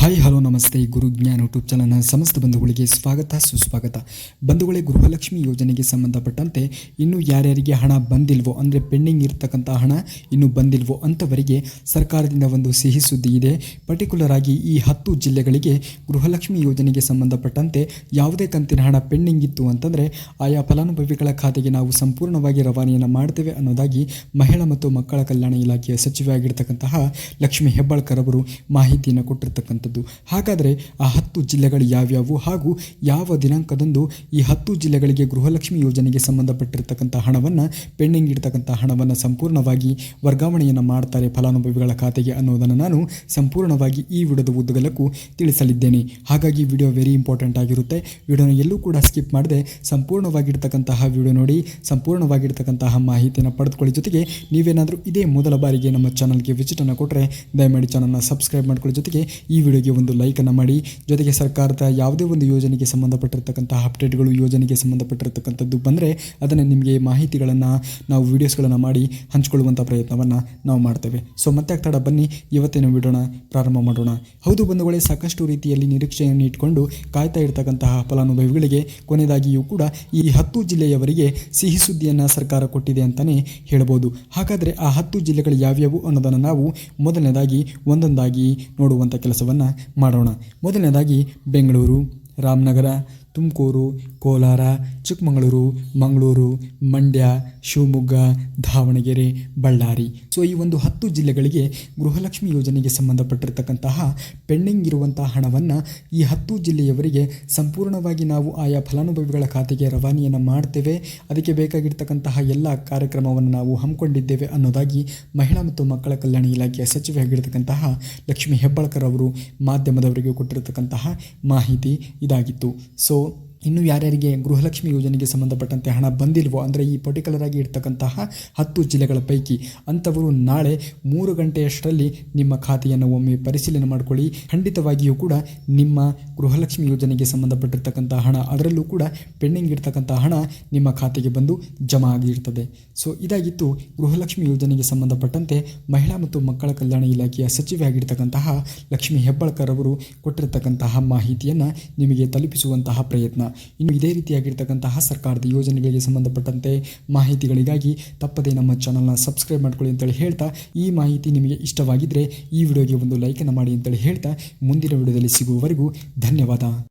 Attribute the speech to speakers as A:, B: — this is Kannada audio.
A: ಹಾಯ್, ಹಲೋ, ನಮಸ್ತೆ. ಗುರುಜ್ಞಾನ ಯೂಟ್ಯೂಬ್ ಚಾನಲ್ನ ಸಮಸ್ತ ಬಂಧುಗಳಿಗೆ ಸ್ವಾಗತ, ಸುಸ್ವಾಗತ. ಬಂಧುಗಳೇ ಗೃಹಲಕ್ಷ್ಮಿ ಯೋಜನೆಗೆ ಸಂಬಂಧಪಟ್ಟಂತೆ ಇನ್ನೂ ಯಾರ್ಯಾರಿಗೆ ಹಣ ಬಂದಿಲ್ವೋ, ಅಂದರೆ ಪೆಂಡಿಂಗ್ ಇರತಕ್ಕಂಥ ಹಣ ಇನ್ನೂ ಬಂದಿಲ್ವೋ ಅಂಥವರಿಗೆ ಸರ್ಕಾರದಿಂದ ಒಂದು ಸಿಹಿ ಸುದ್ದಿ ಇದೆ. ಪರ್ಟಿಕ್ಯುಲರ್ ಆಗಿ ಈ ಹತ್ತು ಜಿಲ್ಲೆಗಳಿಗೆ ಗೃಹಲಕ್ಷ್ಮಿ ಯೋಜನೆಗೆ ಸಂಬಂಧಪಟ್ಟಂತೆ ಯಾವುದೇ ಕಂತಿನ ಹಣ ಪೆಂಡಿಂಗ್ ಇತ್ತು ಅಂತಂದರೆ ಆಯಾ ಫಲಾನುಭವಿಗಳ ಖಾತೆಗೆ ನಾವು ಸಂಪೂರ್ಣವಾಗಿ ರವಾನೆಯನ್ನು ಮಾಡ್ತೇವೆ ಅನ್ನೋದಾಗಿ ಮಹಿಳಾ ಮತ್ತು ಮಕ್ಕಳ ಕಲ್ಯಾಣ ಇಲಾಖೆಯ ಸಚಿವೆಯಾಗಿರ್ತಕ್ಕಂತಹ ಲಕ್ಷ್ಮಿ ಹೆಬ್ಬಾಳ್ಕರ್ ಅವರು ಮಾಹಿತಿಯನ್ನು ಕೊಟ್ಟಿರ್ತಕ್ಕಂಥದ್ದು ಹಾಗಾದರೆ ಆ ಹತ್ತು ಜಿಲ್ಲೆಗಳು ಯಾವ್ಯಾವು ಹಾಗೂ ಯಾವ ದಿನಾಂಕದಂದು ಈ ಹತ್ತು ಜಿಲ್ಲೆಗಳಿಗೆ ಗೃಹಲಕ್ಷ್ಮಿ ಯೋಜನೆಗೆ ಸಂಬಂಧಪಟ್ಟಿರ್ತಕ್ಕಂಥ ಹಣವನ್ನು, ಪೆಂಡಿಂಗ್ ಇಡ್ತಕ್ಕಂಥ ಹಣವನ್ನು ಸಂಪೂರ್ಣವಾಗಿ ವರ್ಗಾವಣೆಯನ್ನು ಮಾಡ್ತಾರೆ ಫಲಾನುಭವಿಗಳ ಖಾತೆಗೆ ಅನ್ನೋದನ್ನು ನಾನು ಸಂಪೂರ್ಣವಾಗಿ ಈ ವಿಡಿಯೋದ ಉದ್ದಗಲಕ್ಕೂ ತಿಳಿಸಲಿದ್ದೇನೆ. ಹಾಗಾಗಿ ವಿಡಿಯೋ ವೆರಿ ಇಂಪಾರ್ಟೆಂಟ್ ಆಗಿರುತ್ತೆ. ವಿಡಿಯೋನ ಎಲ್ಲೂ ಕೂಡ ಸ್ಕಿಪ್ ಮಾಡದೆ ಸಂಪೂರ್ಣವಾಗಿರ್ತಕ್ಕಂತಹ ವಿಡಿಯೋ ನೋಡಿ, ಸಂಪೂರ್ಣವಾಗಿರ್ತಕ್ಕಂತಹ ಮಾಹಿತಿಯನ್ನು ಪಡೆದುಕೊಳ್ಳಿ. ಜೊತೆಗೆ ನೀವೇನಾದರೂ ಇದೇ ಮೊದಲ ಬಾರಿಗೆ ನಮ್ಮ ಚಾನಲ್ಗೆ ವಿಸಿಟನ್ನು ಕೊಟ್ಟರೆ ದಯಮಾಡಿ ಚಾನಲ್ನ ಸಬ್ಸ್ಕ್ರೈಬ್ ಮಾಡ್ಕೊಳ್ಳಿ. ಜೊತೆಗೆ ಈ ವಿಡಿಯೋಗೆ ಒಂದು ಲೈಕನ್ನು ಮಾಡಿ. ಜೊತೆಗೆ ಸರ್ಕಾರದ ಯಾವುದೇ ಒಂದು ಯೋಜನೆಗೆ ಸಂಬಂಧಪಟ್ಟಿರ್ತಕ್ಕಂತಹ ಅಪ್ಡೇಟ್ಗಳು, ಯೋಜನೆಗೆ ಸಂಬಂಧಪಟ್ಟಿರ್ತಕ್ಕಂಥದ್ದು ಬಂದರೆ ಅದನ್ನು ನಿಮಗೆ ಮಾಹಿತಿಗಳನ್ನು ನಾವು ವಿಡಿಯೋಸ್ಗಳನ್ನು ಮಾಡಿ ಹಂಚಿಕೊಳ್ಳುವಂಥ ಪ್ರಯತ್ನವನ್ನು ನಾವು ಮಾಡ್ತೇವೆ. ಸೊ ಮತ್ತೆ ಆಗ್ತಾಡ ಬನ್ನಿ. ಇವತ್ತಿನ ಬಿಡೋಣ ಪ್ರಾರಂಭ ಮಾಡೋಣ. ಹೌದು ಬಂಧುಗಳೇ, ಸಾಕಷ್ಟು ರೀತಿಯಲ್ಲಿ ನಿರೀಕ್ಷೆಯನ್ನು ಇಟ್ಕೊಂಡು ಕಾಯ್ತಾ ಇರ್ತಕ್ಕಂತಹ ಫಲಾನುಭವಿಗಳಿಗೆ, ಕೊನೆಯದಾಗಿಯೂ ಕೂಡ ಈ ಹತ್ತು ಜಿಲ್ಲೆಯವರಿಗೆ ಸಿಹಿ ಸುದ್ದಿಯನ್ನು ಸರ್ಕಾರ ಕೊಟ್ಟಿದೆ ಅಂತಲೇ ಹೇಳ್ಬೋದು. ಹಾಗಾದರೆ ಆ ಹತ್ತು ಜಿಲ್ಲೆಗಳು ಯಾವ್ಯಾವು ಅನ್ನೋದನ್ನು ನಾವು ಮೊದಲನೇದಾಗಿ, ಒಂದೊಂದಾಗಿ ನೋಡುವಂಥ ಕೆಲಸವನ್ನು ಮಾಡೋಣ. ಮೊದಲನೇದಾಗಿ ಬೆಂಗಳೂರು ರಾಮನಗರ ತುಮಕೂರು, ಕೋಲಾರ, ಚಿಕ್ಕಮಗಳೂರು, ಮಂಗಳೂರು, ಮಂಡ್ಯ, ಶಿವಮೊಗ್ಗ, ದಾವಣಗೆರೆ, ಬಳ್ಳಾರಿ. ಸೊ ಈ ಒಂದು ಹತ್ತು ಜಿಲ್ಲೆಗಳಿಗೆ ಗೃಹಲಕ್ಷ್ಮಿ ಯೋಜನೆಗೆ ಸಂಬಂಧಪಟ್ಟಿರತಕ್ಕಂತಹ ಪೆಂಡಿಂಗ್ ಇರುವಂತಹ ಹಣವನ್ನು ಈ ಹತ್ತು ಜಿಲ್ಲೆಯವರಿಗೆ ಸಂಪೂರ್ಣವಾಗಿ ನಾವು ಆಯಾ ಫಲಾನುಭವಿಗಳ ಖಾತೆಗೆ ರವಾನೆಯನ್ನು ಮಾಡ್ತೇವೆ. ಅದಕ್ಕೆ ಬೇಕಾಗಿರ್ತಕ್ಕಂತಹ ಎಲ್ಲ ಕಾರ್ಯಕ್ರಮವನ್ನು ನಾವು ಹಮ್ಮಿಕೊಂಡಿದ್ದೇವೆ ಅನ್ನೋದಾಗಿ ಮಹಿಳಾ ಮತ್ತು ಮಕ್ಕಳ ಕಲ್ಯಾಣ ಇಲಾಖೆಯ ಸಚಿವೆಯಾಗಿರ್ತಕ್ಕಂತಹ ಲಕ್ಷ್ಮೀ ಹೆಬ್ಬಾಳ್ಕರ್ ಅವರು ಮಾಧ್ಯಮದವರಿಗೆ ಕೊಟ್ಟಿರತಕ್ಕಂತಹ ಮಾಹಿತಿ ಇದಾಗಿತ್ತು. ಸೊ ಇನ್ನು ಯಾರ್ಯಾರಿಗೆ ಗೃಹಲಕ್ಷ್ಮಿ ಯೋಜನೆಗೆ ಸಂಬಂಧಪಟ್ಟಂತೆ ಹಣ ಬಂದಿಲ್ವೋ, ಅಂದರೆ ಈ ಪರ್ಟಿಕ್ಯುಲರ್ ಆಗಿ ಇರ್ತಕ್ಕಂತಹ ಹತ್ತು ಜಿಲ್ಲೆಗಳ ಪೈಕಿ ಅಂಥವರು ನಾಳೆ ಮೂರು ಗಂಟೆಯಷ್ಟರಲ್ಲಿ ನಿಮ್ಮ ಖಾತೆಯನ್ನು ಒಮ್ಮೆ ಪರಿಶೀಲನೆ ಮಾಡಿಕೊಳ್ಳಿ. ಖಂಡಿತವಾಗಿಯೂ ಕೂಡ ನಿಮ್ಮ ಗೃಹಲಕ್ಷ್ಮಿ ಯೋಜನೆಗೆ ಸಂಬಂಧಪಟ್ಟಿರ್ತಕ್ಕಂಥ ಹಣ, ಅದರಲ್ಲೂ ಕೂಡ ಪೆಂಡಿಂಗ್ ಇರ್ತಕ್ಕಂಥ ಹಣ ನಿಮ್ಮ ಖಾತೆಗೆ ಬಂದು ಜಮಾ ಆಗಿರ್ತದೆ. ಸೊ ಇದಾಗಿತ್ತು ಗೃಹಲಕ್ಷ್ಮಿ ಯೋಜನೆಗೆ ಸಂಬಂಧಪಟ್ಟಂತೆ ಮಹಿಳಾ ಮತ್ತು ಮಕ್ಕಳ ಕಲ್ಯಾಣ ಇಲಾಖೆಯ ಸಚಿವೆ ಆಗಿರ್ತಕ್ಕಂತಹ ಲಕ್ಷ್ಮೀ ಹೆಬ್ಬಾಳ್ಕರ್ ಅವರು ಕೊಟ್ಟಿರತಕ್ಕಂತಹ ಮಾಹಿತಿಯನ್ನು ನಿಮಗೆ ತಲುಪಿಸುವಂತಹ ಪ್ರಯತ್ನ. ಇನ್ನು ಇದೇ ರೀತಿಯಾಗಿರ್ತಕ್ಕಂತಹ ಸರ್ಕಾರದ ಯೋಜನೆಗಳಿಗೆ ಸಂಬಂಧಪಟ್ಟಂತೆ ಮಾಹಿತಿಗಳಿಗಾಗಿ ತಪ್ಪದೇ ನಮ್ಮ ಚಾನಲ್ನ ಸಬ್ಸ್ಕ್ರೈಬ್ ಮಾಡ್ಕೊಳ್ಳಿ ಅಂತೇಳಿ ಹೇಳ್ತಾ, ಈ ಮಾಹಿತಿ ನಿಮಗೆ ಇಷ್ಟವಾಗಿದ್ದರೆ ಈ ವಿಡಿಯೋಗೆ ಒಂದು ಲೈಕನ್ನು ಮಾಡಿ ಅಂತೇಳಿ ಹೇಳ್ತಾ, ಮುಂದಿನ ವಿಡಿಯೋದಲ್ಲಿ ಸಿಗುವವರೆಗೂ ಧನ್ಯವಾದ.